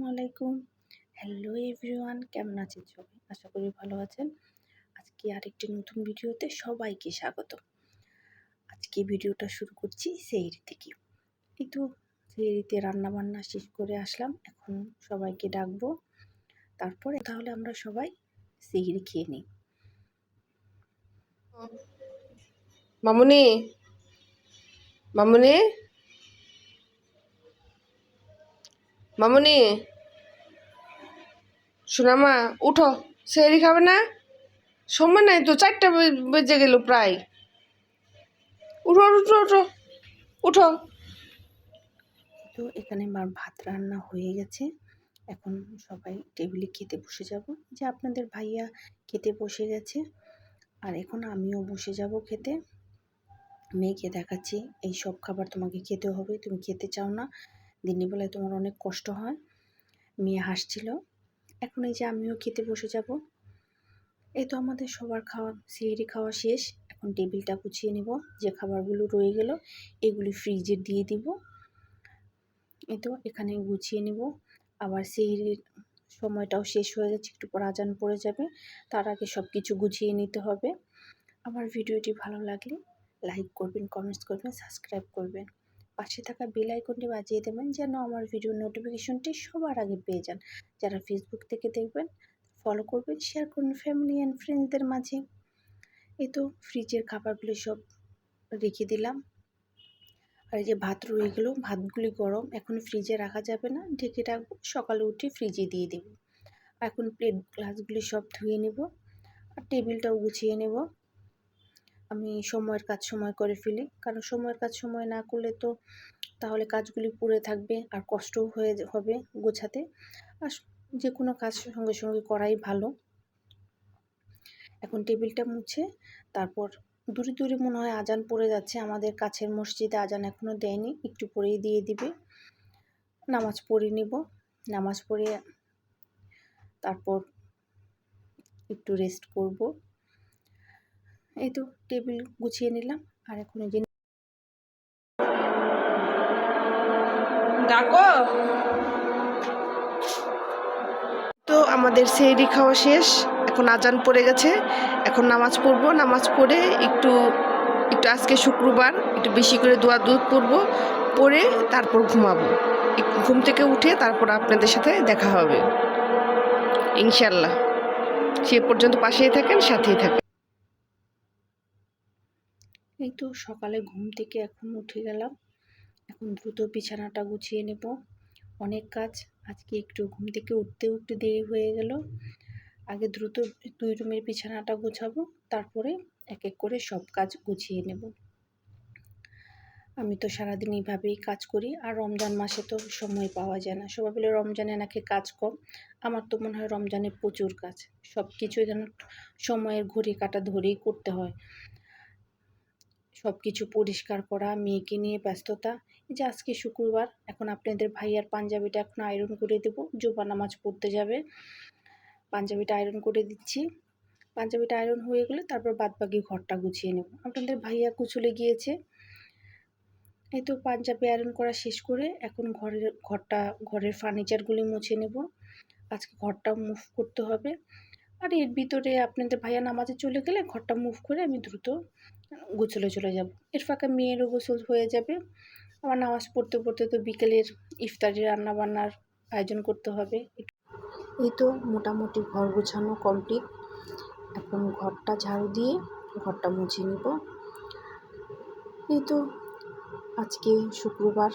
আসসালামু আলাইকুম। Hello everyone কেমন আছেন সবাই? আশা করি ভালো আছেন। আজকে আরেকটি নতুন ভিডিওতে সবাইকে স্বাগত। আজকে ভিডিওটা শুরু করছি সেইরি থেকে। এই তো সেইরিতে রান্না বান্না শেষ করে আসলাম। এখন সবাইকে ডাকবো। তারপরে তাহলে আমরা সবাই সেইরি খেয়ে নিই। মামুনি? মামুনি? মামুনি? সোনামা, উঠো সেরি খাবে না? সময় নাই তো, চারটা বেজে গেল প্রায়। উঠো উঠো উঠো উঠো তো এখানে আমার ভাত রান্না হয়ে গেছে। এখন সবাই টেবিলে খেতে বসে যাব। যে আপনাদের ভাইয়া খেতে বসে গেছে। আর এখন আমিও বসে যাব খেতে। মেয়েকে দেখাচ্ছি, এই সব খাবার তোমাকে খেতে হবে। তুমি খেতে চাও না। দিনের বেলায় তোমার অনেক কষ্ট হয়। মেয়ে হাসছিল। এখন এই যে আমিও খেতে বসে যাব। এই তো আমাদের সবার খাওয়া সিঁড়ি খাওয়া শেষ। এখন টেবিলটা গুছিয়ে নেব। যে খাবারগুলো রয়ে গেল, এগুলি ফ্রিজে দিয়ে দিব। এই তো এখানে গুছিয়ে নিব। আবার সিঁড়ির সময়টাও শেষ হয়ে যাচ্ছে একটু পর আজান পড়ে যাবে। তার আগে সব কিছু গুছিয়ে নিতে হবে। আমার ভিডিওটি ভালো লাগলে লাইক করবেন, কমেন্টস করবেন, সাবস্ক্রাইব করবেন। পাশে থাকা বেল আইকনটি বাজিয়ে দেবেন যেন আমার ভিডিও নোটিফিকেশনটি সবার আগে পেয়ে যান। যারা ফেসবুক থেকে দেখবেন ফলো করবেন শেয়ার করুন ফ্যামিলি অ্যান্ড ফ্রেন্ডসদের মাঝে। এই তো ফ্রিজের খাবারগুলো সব রেখে দিলাম। আর যে ভাত রয়ে গেল, ভাতগুলি গরম, এখন ফ্রিজে রাখা যাবে না, ঢেকে রাখব, সকালে উঠে ফ্রিজে দিয়ে দেব। এখন প্লেট গ্লাসগুলি সব ধুয়ে নেব, আর টেবিলটাও গুছিয়ে নেব। আমি সময়ের কাজ সময় করে ফেলি। কারণ সময়ের কাজ সময় না করলে তো তাহলে কাজগুলি পড়ে থাকবে আর কষ্টও হয়ে হবে গোছাতে। আর যে কোনো কাজ সঙ্গে সঙ্গে করাই ভালো। এখন টেবিলটা মুছে, তারপর দূরে দূরে মনে হয় আজান পড়ে যাচ্ছে। আমাদের কাছের মসজিদে আজান এখনও দেয়নি, একটু পরেই দিয়ে দিবে। নামাজ পড়ে নিব। নামাজ পড়ে তারপর একটু রেস্ট করব। এই তো টেবিল গুছিয়ে নিলাম আর এখন এই যে ডাকো। তো আমাদের সেহরি খাওয়া শেষ এখন আজান পড়ে গেছে এখন নামাজ পড়ব নামাজ পড়ে একটু একটু আজকে শুক্রবার একটু বেশি করে দোয়া দুধ পড়ব পড়ে তারপর ঘুমাবো। ঘুম থেকে উঠে তারপর আপনাদের সাথে দেখা হবে। ইনশাল্লাহ সে পর্যন্ত পাশেই থাকেন সাথেই থাকেন। এই তো সকালে ঘুম থেকে এখন উঠে গেলাম। এখন দ্রুত বিছানাটা গুছিয়ে নেব। অনেক কাজ। আজকে একটু ঘুম থেকে উঠতে উঠতে দেরি হয়ে গেল। আগে দ্রুত দুই রুমের বিছানাটা গোছাবো, তারপরে এক এক করে সব কাজ গুছিয়ে নেব। আমি তো সারাদিন এইভাবেই কাজ করি, আর রমজান মাসে তো সময় পাওয়া যায় না। সবাই বলে রমজানে নাকি কাজ কম। আমার তো মনে হয় রমজানে প্রচুর কাজ। সব কিছু যেন সময়ের ঘড়ি কাটা ধরেই করতে হয়। সব কিছু পরিষ্কার করা, মেয়েকে নিয়ে ব্যস্ততা। এই যে আজকে শুক্রবার, এখন আপনাদের ভাইয়ার পাঞ্জাবিটা এখন আয়রন করে দেবো। জোবা নামাজ পড়তে যাবে। পাঞ্জাবিটা আয়রন করে দিচ্ছি। পাঞ্জাবিটা আয়রন হয়ে গেলে তারপর বাদবাকি ঘরটা গুছিয়ে নেব। আপনাদের ভাইয়া কুচলে গিয়েছে। এই তো পাঞ্জাবি আয়রন করা শেষ করে এখন ঘরের, ঘরটা, ঘরের ফার্নিচারগুলি মুছে নেব। আজকে ঘরটা মুভ করতে হবে। আর এর ভিতরে আপনাদের ভাইয়া নামাজে চলে গেলে ঘরটা মুভ করে আমি দ্রুত গোসলে চলে যাব। এর ফাঁকে মেয়েরও গোসল হয়ে যাবে। আবার নামাজ পড়তে পড়তে তো বিকেলের ইফতারি রান্না বান্নার আয়োজন করতে হবে। এই তো মোটামুটি ঘর গোছানো কমপ্লিট এখন ঘরটা ঝাড়ু দিয়ে ঘরটা মুছে নিব। এই তো আজকে শুক্রবার।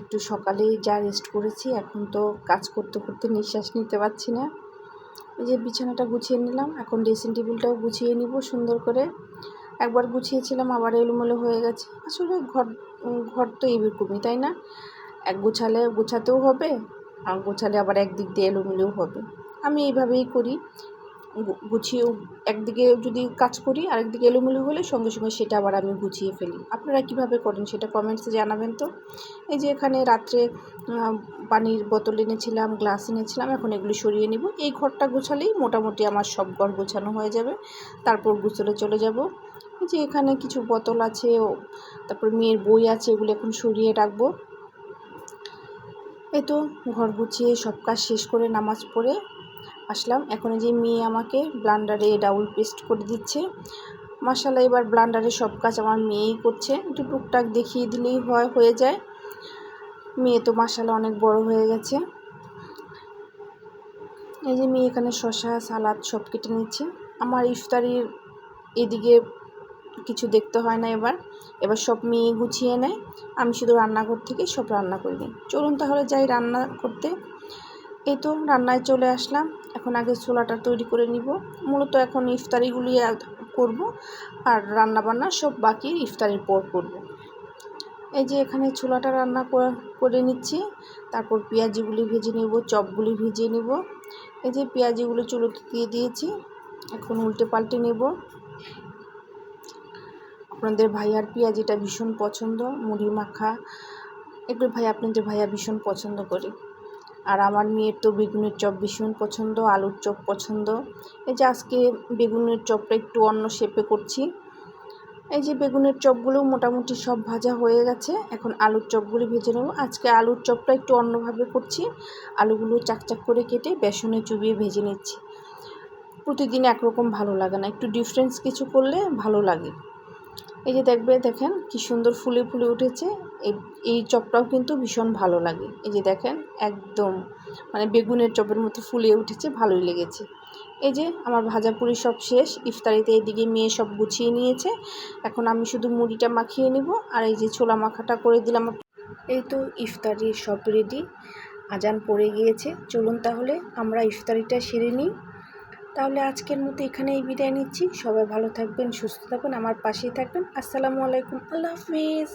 একটু সকালেই যা রেস্ট করেছি, এখন তো কাজ করতে করতে নিঃশ্বাস নিতে পারছি না। এই যে বিছানাটা গুছিয়ে নিলাম, এখন ড্রেসিং টেবিলটাও গুছিয়ে নিব সুন্দর করে। একবার গুছিয়েছিলাম, আবার এলোমেলো হয়ে গেছে। আসলে ঘর ঘর তো এইরকমই তাই না? এক গোছালে গোছাতেও হবে, আর গোছালে আবার একদিক দিয়ে এলোমেলোও হবে। আমি এইভাবেই করি। গুছিয়ে একদিকে যদি কাজ করি, আরেকদিকে এলোমেলো হলে সঙ্গে সঙ্গে সেটা আবার আমি গুছিয়ে ফেলি। আপনারা কীভাবে করেন সেটা কমেন্টসে জানাবেন তো? এই যে এখানে রাত্রে পানির বোতল এনেছিলাম গ্লাস এনেছিলাম, এখন এগুলি সরিয়ে নিব। এই ঘরটা গোছালেই মোটামুটি আমার সব ঘর গোছানো হয়ে যাবে। তারপর গুছলে চলে যাব। এই যে এখানে কিছু বোতল আছে, ও, তারপর মেয়ের বই আছে, এগুলো এখন সরিয়ে রাখব। এই তো ঘর গুছিয়ে সব কাজ শেষ করে নামাজ পড়ে আসলাম। এখন যে মেয়ে আমাকে ব্লান্ডারে ডাবল পেস্ট করে দিচ্ছে মাসাল্লাহ এবার ব্লান্ডারে সব কাজ আমার মেয়েই করছে। একটু টুকটাক দেখিয়ে দিলেই হয়, হয়ে যায়। মেয়ে তো মাসাল্লাহ অনেক বড় হয়ে গেছে। এই যে মেয়ে এখানে শশা সালাদ সব কেটে নিচ্ছে। আমার ইফতারির এদিকে কিছু দেখতে হয় না এবার। এবার সব মেয়ে গুছিয়ে নেয়। আমি শুধু রান্নাঘর থেকে সব রান্না করে নিই। চলুন তাহলে যাই রান্না করতে। এই তো, রান্নায় চলে আসলাম। এখন আগে ছোলাটা তৈরি করে নিব। মূলত এখন ইফতারিগুলি করব আর রান্না বান্না সব বাকি ইফতারির পর করব। এই যে এখানে ছোলাটা রান্না করে নিচ্ছি। তারপর পেঁয়াজিগুলি ভেজে নেব, চপগুলি ভেজে নেব। এই যে পেঁয়াজিগুলো চুলোতে দিয়ে দিয়েছি, এখন উল্টে পাল্টে নেব। আপনাদের ভাইয়ার পেঁয়াজিটা ভীষণ পছন্দ, মুড়ি মাখা। এগুলো ভাই, আপনাদের ভাইয়া ভীষণ পছন্দ করে। আর আমার মেয়ের তো বেগুনের চপ ভীষণ পছন্দ, আলুর চপ পছন্দ। এই যে আজকে বেগুনের চপটা একটু অন্য শেপে করছি। এই যে বেগুনের চপগুলো মোটামুটি সব ভাজা হয়ে গেছে, এখন আলুর চপগুলি ভেজে নেব। আজকে আলুর চপটা একটু অন্যভাবে করছি, আলুগুলো চাকচাক করে কেটে বেসনে চুবিয়ে ভেজে নিচ্ছি। প্রতিদিন একরকম ভালো লাগে না, একটু ডিফারেন্স কিছু করলে ভালো লাগে। এই যে দেখবে, দেখেন কি সুন্দর ফুলে ফুলে উঠেছে এই চপটাও কিন্তু ভীষণ ভালো লাগে। এই যে দেখেন, একদম মানে বেগুনের চপের মতো ফুলে উঠেছে, ভালোই লেগেছে। এই যে আমার ভাজা পুরি সব শেষ, ইফতারিতে এদিকে মেয়ে সব গুছিয়ে নিয়েছে। এখন আমি শুধু মুড়িটা মাখিয়ে নিব, আর এই যে ছোলা মাখাটা করে দিলাম এই তো ইফতারি সব রেডি। আজান পড়ে গিয়েছে। চলুন তাহলে আমরা ইফতারিটা সেরে নিই। তাহলে আজকের মতো এখানেই বিদায় নিচ্ছি। সবাই ভালো থাকবেন, সুস্থ থাকবেন আমার পাশেই থাকবেন। আসসালামু আলাইকুম, আল্লাহ হাফিজ।